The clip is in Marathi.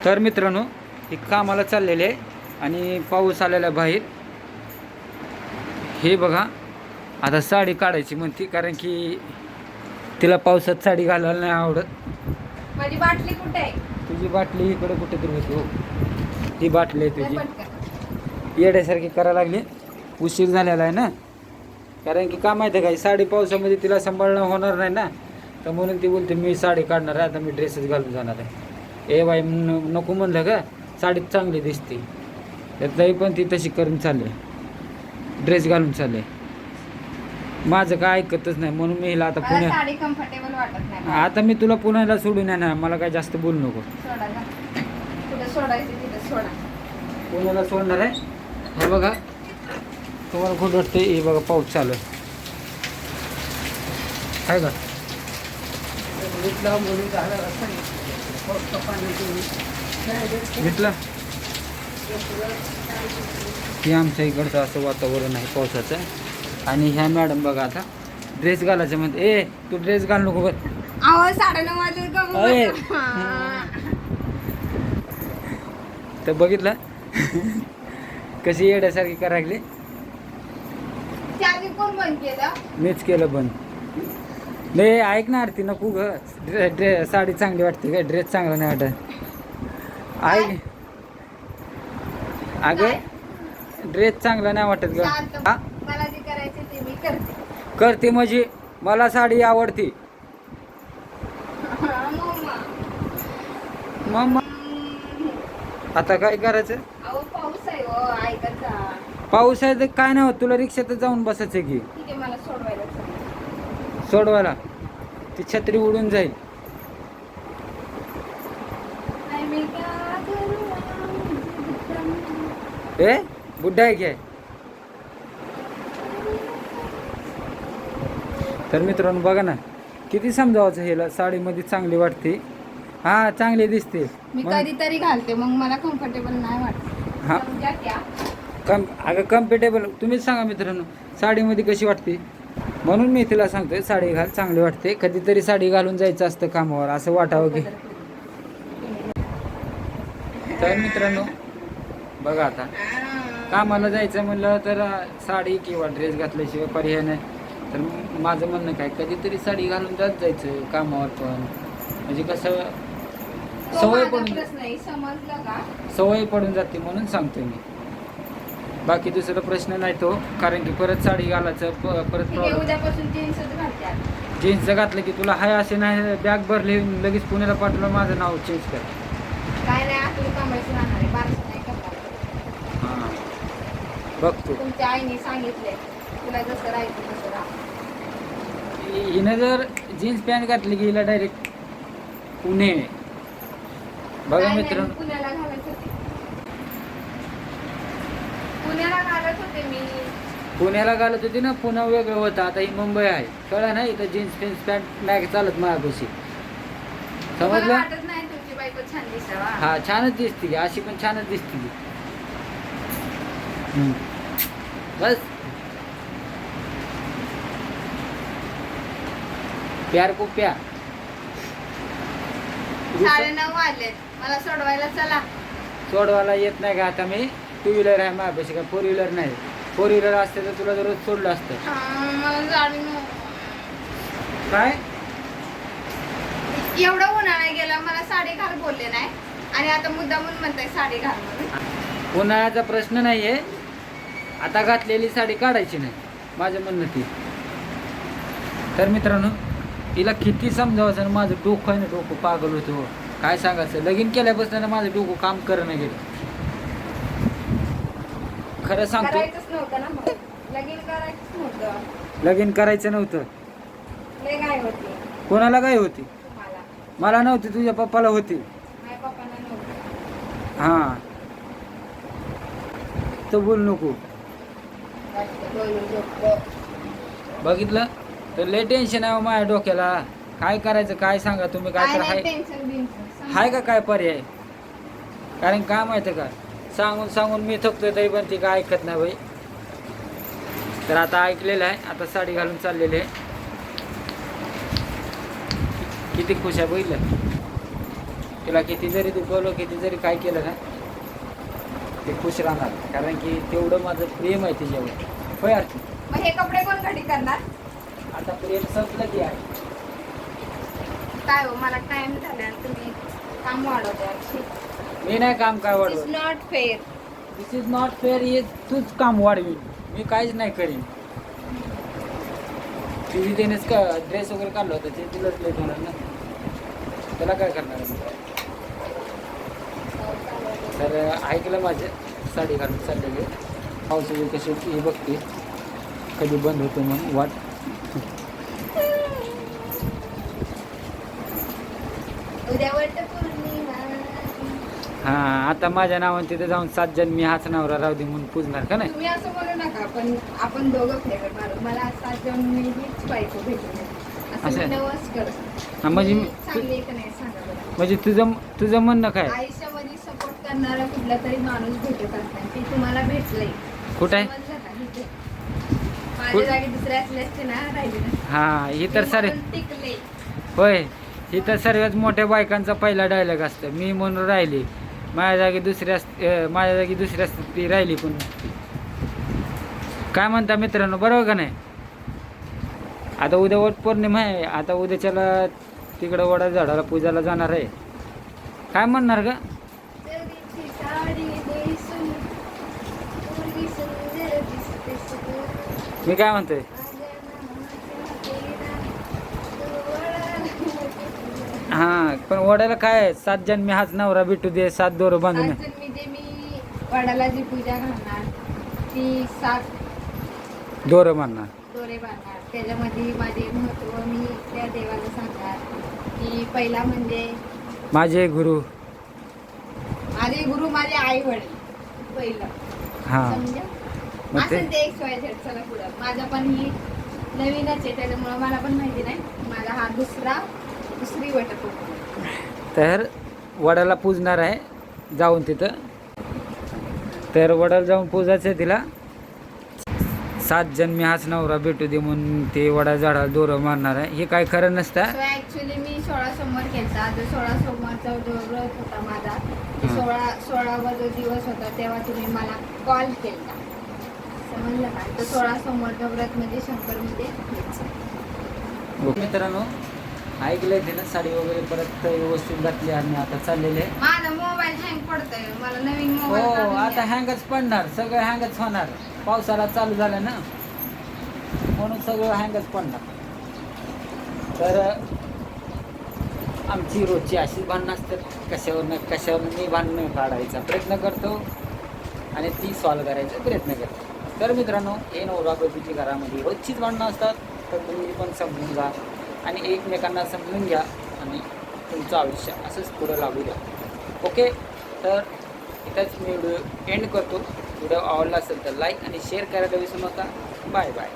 तर मित्रांनो हे कामाला चाललेले आहे आणि पाऊस आलेला आहे बाहेर. हे बघा आता साडी काढायची म्हणते कारण की तिला पावसात साडी घालायला नाही आवडत. माझी बाटली कुठे तुझी बाटली इकडे कुठे तरी होती हो. ती बाटली आहे तुझी. येड्यासारखी करायला लागली. उशीर झालेला आहे ना? कारण की का माहिती आहे काय साडी पावसामध्ये तिला सांभाळणं होणार नाही ना? तर म्हणून ती बोलते मी साडी काढणार आहे आता मी ड्रेसच घालून जाणार आहे. ए बाई न- नको म्हणलं का? साडीत चांगली दिसते. तर तरी पण ती तशी करून चालले. ड्रेस घालून चालले. माझं काय ऐकतच नाही म्हणून मी हिला आता पुण्या साडी कम्फर्टेबल वाटत नाही आता मी तुला पुण्याला सोडून येणार मला काय जास्त बोलू नको. सोडा जा कुठं सोडायचं तिथं सोडा. पुण्याला सोडणार आहे? हे बघा. तुम्हाला कुठं वाटते हे बघा पाऊस चालू आहे. आहे का? घेतला? हे आमच्या इकडचं असं वातावरण आहे पावसाचं. आणि ह्या मॅडम बघा आता ड्रेस घालायचं म्हणते. ए तू ड्रेस घाल नको. हा. तर बघितलं? कशी येड्यासारखी करायला? मीच केलं बंद. नाही ऐक ना आरती नको ग. ड्रे ड्रे साडी चांगली वाटते का ड्रेस चांगला नाही वाटत. ऐक. अगं ड्रेस चांगला नाही वाटत ग. हा? मला जे करायचे ते मी करते. करते म्हणजे? मला साडी आवडते. मम्मा. आता काय करायचं? अहो पाऊस आहे हो. ऐकत जा पाऊस आहे तर काय नाही होत. तुला रिक्षात जाऊन बसायचं की. ठीक आहे मला सोडवायला चला. सोडवायला ती छत्री उडून जाईल. ए बुड्ढा आहे काय तर मित्रांनो बघा ना किती समजावायचं हेला साडीमध्ये चांगली वाटते. हा चांगली दिसते. मी कधीतरी घालते मग मला कम्फर्टेबल नाही वाटत. हा. कम अगं कम्फर्टेबल तुम्हीच सांगा मित्रांनो साडीमध्ये कशी वाटते? म्हणून मी तिला सांगतोय साडी घाल चांगली वाटते. कधीतरी साडी घालून जायचं असतं कामावर असं वाटावं की. तर मित्रांनो बघा आता. कामाला जायचं म्हणलं तर साडी किंवा ड्रेस घातल्याशिवाय पर्याय नाही. तर माझं म्हणणं काय कधीतरी साडी घालून जात जायचं कामावर पण. म्हणजे कसं सवय पडून सवय पडून जाते म्हणून सांगतोय मी. बाकी दुसरा प्रश्न नाही तो कारण की परत साडी घालायचं प- परत ठीक आहे प्रॉब्लेम उद्यापासून जीन्सच घालते आता. जीन्स घातलं की तुला हाय असे नाही बॅग भरली लगेच पुण्याला पाठवलं माझं नाव चेंज कर. काय नाही आपली कमाईच राहणार आहे बारसं नाही करणार. हां. बघतो तुमच्या आईने सांगितलंय तुला जसं राहायचं तसं राहा. हिनं जर जीन्स पॅन्ट घातली की हिला डायरेक्ट पुणे. बघा काय नाही, मित्रांनो. मी पुण्याला घालत होते पुण्याला घालत होते मी. पुण्याला घालत होती ना पुणे वेगळं होतं. आता ही मुंबई आहे. कळलं ना इथं जीन्स पॅन्ट पॅन्ट नाही चालत माझ्यापाशी तुम्हाला समजलं वाटत नाही तुमची बायको छान दिसावा हा छानच दिसते की. अशी पण छानच दिसते की. हम्म. बस. प्यार को प्यार. साडे नऊ वाजलेत. मला सोडवायला चला. सोडवायला येत नाही का आता मी? टू व्हीलर आहे माझ्यापाशी का? फोर व्हीलर नाही. फोर व्हीलर असते तर तुला रोज सोडलं असतं. हा, मला साडे नऊ काय? एवढं उन्हाळा गेला मला साडी घाल बोलले नाही. आणि आता मुद्दा म्हणून म्हणताय साडी घाल म्हणून. उन्हाळ्याचा प्रश्न नाही आहे आता घातलेली साडी काढायची नाही. माझं म्हणणं ती. तर मित्रांनो तिला किती समजावायचं ना माझं डोकं आहे ना डोकं पागल होतं. हो. काय सांगायचं? लगीन केल्यापासून ना माझं डोकं काम करणं गेलं. खरं सांगतो. करायचंच नव्हतं ना मग. लगीन करायचंच नव्हतं. लगीन करायचं नव्हतं. लय काय होती. कोणाला काय होती? तुम्हाला. मला नव्हती तुझ्या पप्पाला होती. माझ्या पप्पांना नव्हतं. हां. तर बोल नको. बोलू. बघितलं? तर लय टेन्शन आहे हो माझ्या डोक्याला. काय करायचं काय सांगा तुम्ही? काय काय तर नाही हाय. टेन्शन बिन्शन हाय का काय पर्याय? कारण काय माहिती का? सांगून सांगून मी थकतोय तरी पण ती काय ऐकत नाही बाई. तर आता ऐकलेलं आहे आता साडी घालून चाललेली आहे. किती खुश आहे बघितलं? तिला किती जरी दुखवलं किती जरी काय केलं ना ते खुश राहणार. कारण की तेवढं माझं प्रेम आहे तिच्यावर. होय मग हे कपडे कोण घडी करणार? आता प्रेम संपलं की आहे. काय हो मला टाइम झाला तुम्ही काम वाढवते मी नाही काम काय इज वाढवत. Not fair this is not fair हे तूच काम वाढवी. मी काहीच नाही करीन. तुझी त्यानेच का ड्रेस वगैरे काढलं होतं ते तिलाच लेट होणार ना. त्याला काय करणार? तर ऐकलं माझे साडी घालून चाललेले. पावसाचे कसे हे बघते. कधी बंद होतो म्हणून वाट. उद्या वट पौर्णिमा हां आता माझ्या नावाने तिथे जाऊन सात जण मी हाच नवरा राहू दे म्हणून पूजणार का नाही? तुम्ही असं बोलू नका पण आपण दोघं फेवर मारू मला सात जण मी हीच बायको भेटली असं असं? मी नवस करत. हा, म्हणजे मी- चांगली आहे का नाही सांगा बरं. म्हणजे तुझं तुझं म्हणणं काय आयुष्यामध्ये सपोर्ट करणारा कुठला तरी माणूस भेटत असतात ते तुम्हाला भेटलंय. कुठं? आहे समजलं का? इथे. माझ्या कुठं? जागी दुसरे असले असते ना राहिले ना. हां ही तर मी सारे म्हणून टिकले. होय ही तर सर्वात मोठ्या बायकांचा पहिला डायलॉग असतं. मी म्हणून राहिली. माझ्या जागी अं, माझ्या जागी दुसरी असते ती राहिली पण. काय म्हणता मित्रांनो बरोबर का नाही? आता उद्या वट पौर्णिमा आहे. आता उद्याच्याला तिकडं वडा झाडाला पूजाला जाणार आहे. काय म्हणणार का. मी काय म्हणतोय? हां पण वड्याला काय आहे? सात जण मी हाच नवरा भेटू दे सात दोर बांधून आज मी जे मी वडाला जी पूजा घालणार ती सात दोरं बांधणार. दोरे बांधणार. त्याच्यामध्ये माझे महत्त्व मी त्या देवाला सांगणार. की पहिला म्हणजे माझे गुरु. माझे गुरु माझे आई वडील पहिलं. हां. समजा मग ते? असं ते एक सोय चला पुढं. माझा पण ही नवीनच आहे त्याच्यामुळं मला पण माहिती नाही. माझा हा दुसरा दुसरी वटपौर्णिमा तर वडाला पूजणार आहे जाऊन तिथं. तर वडाला जाऊन पूजायचं आहे तिला. सात जण मी हाच नवरा भेटू दे म्हणून ते वडा झाडाला दोरं मारणार आहे. हे काय खरं नसतं. ऍक्च्युली मी सोळा सोमवार केलता. जो सोळा सोमवारचा जो व्रत होता माझा. सोळा सोळावा जो दिवस होता तेव्हा तुम्ही मला कॉल केला समजलं का? सोळा सोमवारचा व्रत म्हणजे शंकर म्हणजे. मित्रांनो ऐकलंय ते ना साडी वगैरे परत व्यवस्थित घातली आणि आता चाललेले. आहे माझा मोबाईल हँग पडतोय मला नवीन हो आता हँगच पडणार सगळं हँगच होणार. पावसाळा चालू झाला ना म्हणून सगळं हँगच पडणार. तर आमची रोजची अशीच भांडणं असतात कशावरनं कशावरनं मी भांडणं काढायचा प्रयत्न करतो आणि ती सॉल्व करायचा प्रयत्न करतो. तर मित्रांनो हे नवरा बायकोची घरामध्ये रोजचीच भांडणं असतात तर तुम्ही पण समजून जा आणि एकमेकांना समजून घ्या आणि तुमचं आयुष्य असंच पुढं लागू द्या. ओके? तर इथंच मी व्हिडिओ एंड करतो. व्हिडिओ आवडला असेल तर लाईक आणि शेअर करायला विसरू नका. Bye bye